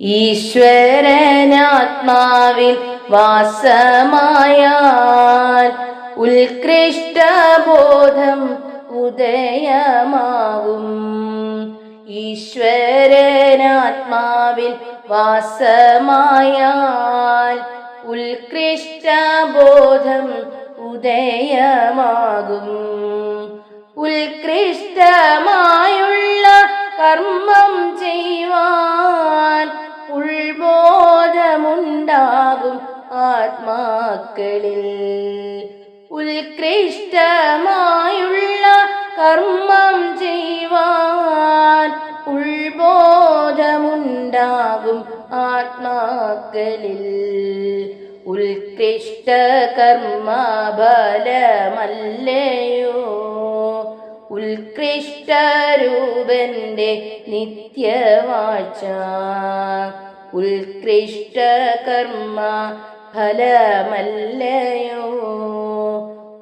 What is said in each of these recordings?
ഈശ്വരനാത്മാവിൽ വാസമായാൽ ഉത്കൃഷ്ടബോധം ഉദയമാകും. ഈശ്വരനാത്മാവിൽ വാസമായാൽ ഉത്കൃഷ്ടബോധം ഉദയമാകും. ഉത്കൃഷ്ടമായുള്ള കർമ്മം ആത്മാക്കളിൽ ഉത്കൃഷ്ടമായുള്ള കർമ്മം ചെയ്യുവാൻ ഉൾബോധമുണ്ടാകും ആത്മാക്കളിൽ. ഉത്കൃഷ്ട കർമ്മബലമല്ലയോ? ഉത്കൃഷ്ടരൂപന്റെ നിത്യവാച. ഉത്കൃഷ്ട കർമ്മ ഫലമല്ലയോ?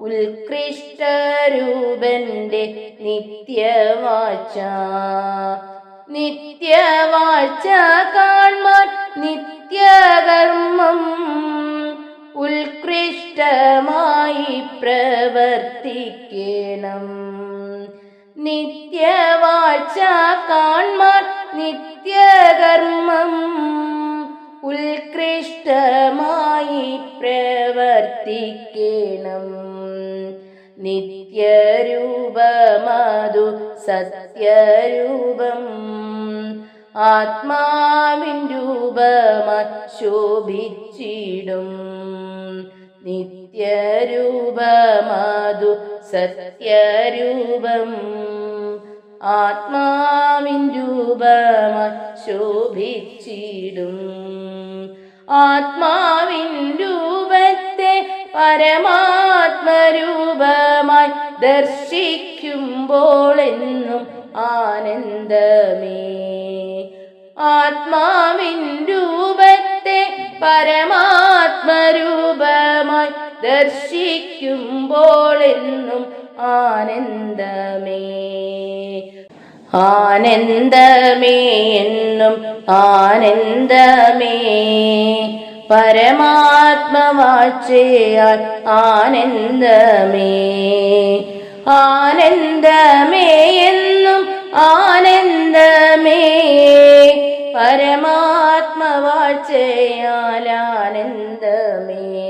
ഉത്കൃഷ്ടരൂപന്റെ നിത്യവാച്ച നിത്യവാച്ച കാൺമാൻ നിത്യകർമ്മം ഉത്കൃഷ്ടമായി പ്രവർത്തിക്കണം. നിത്യവാച്ച കാൺമാൻ നിത്യകർമ്മം പ്രവർത്തിക്കണം നിത്യരൂപമാതു സത്യരൂപം. ആത്മാവിൻ രൂപമായി ശോഭിച്ചിടും. നിത്യരൂപമതു സത്യരൂപം. ആത്മാവിൻ രൂപമായി ശോഭിച്ചിടും. ആത്മാവിൻ രൂപത്തെ പരമാത്മരൂപമായി ദർശിക്കുമ്പോൾ എന്നും ആനന്ദമേ. ആത്മാവിൻ രൂപത്തെ പരമാത്മരൂപമായി ദർശിക്കുമ്പോൾ എന്നും ആനന്ദമേ. ആനന്ദമേ എന്നും ആനന്ദമേ. പരമാത്മവാഴ്ചയാൽ ആനന്ദമേ. ആനന്ദമേ എന്നും ആനന്ദമേ. പരമാത്മവാഴ്ചയാൽ ആനന്ദമേ.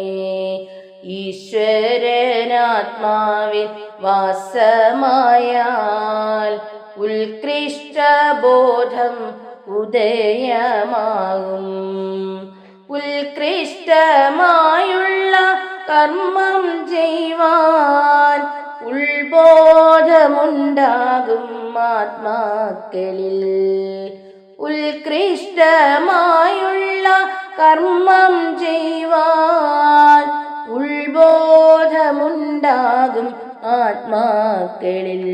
ഈശ്വരനാത്മാവിൽ വാസമായാൽ ഉത്കൃഷ്ടബോധം ഉദയമാകും. ഉത്കൃഷ്ടമായുള്ള കർമ്മം ചെയ്യുവാൻ ഉൾബോധമുണ്ടാകും ആത്മാക്കളിൽ. ഉത്കൃഷ്ടമായുള്ള കർമ്മം ചെയ്യുവാൻ ഉൾബോധമുണ്ടാകും ആത്മാക്കളിൽ.